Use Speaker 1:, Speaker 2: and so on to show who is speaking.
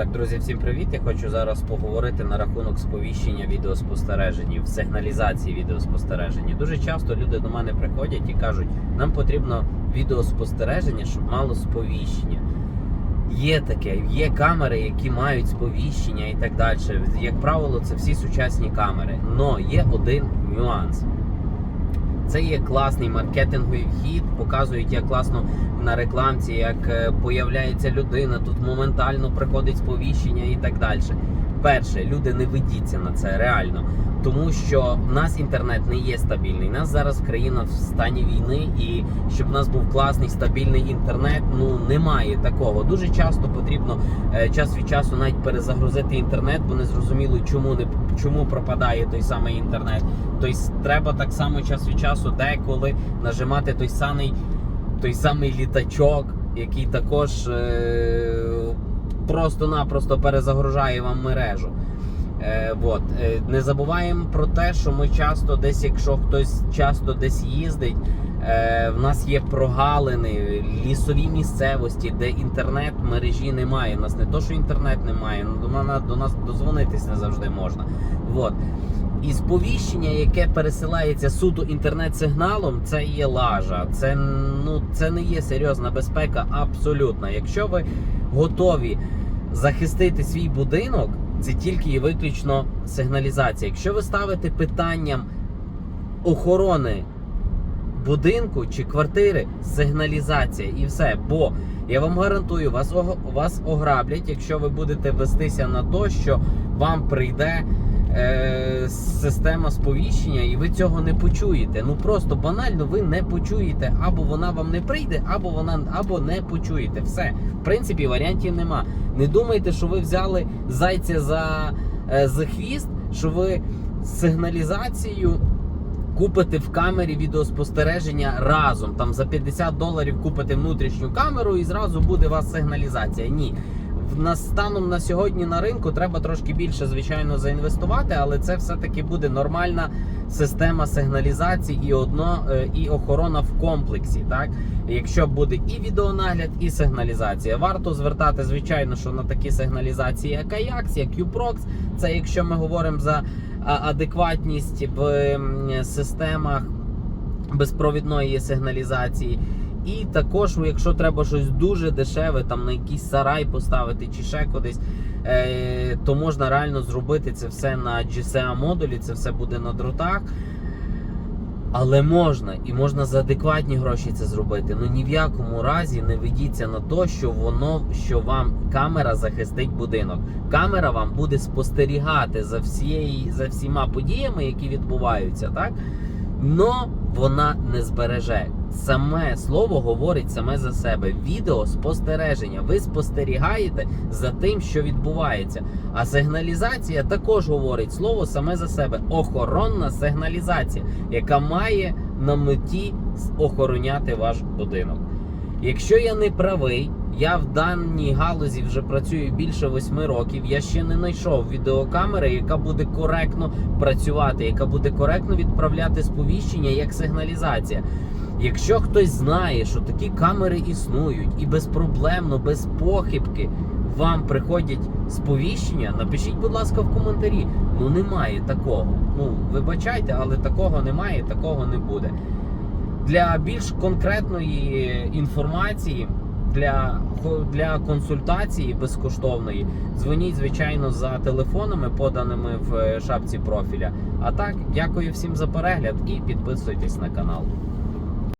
Speaker 1: Так, друзі, всім привіт! Я хочу зараз поговорити на рахунок сповіщення відеоспостереження, в сигналізації відеоспостереження. Дуже часто люди до мене приходять і кажуть, нам потрібно відеоспостереження, щоб мало сповіщення. Є таке, є камери, які мають сповіщення і так далі. Як правило, це всі сучасні камери. Но є один нюанс. Це є класний маркетинговий вхід, показують як класно на рекламці, як е, появляється людина, тут моментально приходить сповіщення і так далі. Перше, люди не ведіться на це реально, тому що в нас інтернет не є стабільний. У нас зараз країна в стані війни, і щоб в нас був класний стабільний інтернет, ну немає такого. Дуже часто потрібно е, час від часу навіть перезагрузити інтернет, бо не зрозуміло, чому не чому пропадає той самий інтернет. Тобто треба так само час від часу деколи нажимати той самий той самий літачок, який також е- просто-напросто перезагружає вам мережу. Е, вот. е, не забуваємо про те, що ми часто десь, якщо хтось часто десь їздить, е, в нас є прогалини, лісові місцевості, де інтернет мережі немає. У нас не то, що інтернет немає, ну, до, до нас дозвонитись не завжди можна. Вот. І сповіщення, яке пересилається суто інтернет-сигналом, це є лажа. Це, ну, це не є серйозна безпека абсолютно. Якщо ви готові захистити свій будинок, це тільки і виключно сигналізація. Якщо ви ставите питанням охорони будинку чи квартири, сигналізація і все. Бо я вам гарантую, вас, вас ограблять, якщо ви будете вестися на те, що вам прийде е, система сповіщення, і ви цього не почуєте. Ну просто банально ви не почуєте, або вона вам не прийде, або вона або не почуєте. Все, в принципі, варіантів нема. Не думайте, що ви взяли зайця за, е, за хвіст, що ви сигналізацію. Купите в камері відеоспостереження разом. Там за 50 доларів купите внутрішню камеру і зразу буде у вас сигналізація. Ні. В станом на сьогодні на ринку треба трошки більше, звичайно, заінвестувати, але це все-таки буде нормальна система сигналізації і одно е, і охорона в комплексі. Так, якщо буде і відеонагляд, і сигналізація, варто звертати, звичайно, що на такі сигналізації, як Ajax, як Uprox, це якщо ми говоримо за адекватність в системах безпровідної сигналізації. І також, ну, якщо треба щось дуже дешеве, там на якийсь сарай поставити чи ще кудись, е, то можна реально зробити це все на GCA модулі, це все буде на дротах. Але можна, і можна за адекватні гроші це зробити. Ну ні в якому разі не ведіться на те, що воно що вам камера захистить будинок. Камера вам буде спостерігати за всією, за всіма подіями, які відбуваються, так? Но вона не збереже. Саме слово говорить саме за себе. Відео спостереження. Ви спостерігаєте за тим, що відбувається. А сигналізація також говорить слово саме за себе. Охоронна сигналізація, яка має на меті охороняти ваш будинок. Якщо я не правий, я в даній галузі вже працюю більше восьми років. Я ще не знайшов відеокамери, яка буде коректно працювати, яка буде коректно відправляти сповіщення як сигналізація. Якщо хтось знає, що такі камери існують і безпроблемно, без похибки вам приходять сповіщення, напишіть, будь ласка, в коментарі. Ну немає такого. Ну вибачайте, але такого немає, такого не буде. Для більш конкретної інформації, для, для консультації безкоштовної, дзвоніть, звичайно, за телефонами, поданими в шапці профіля. А так, дякую всім за перегляд і підписуйтесь на канал.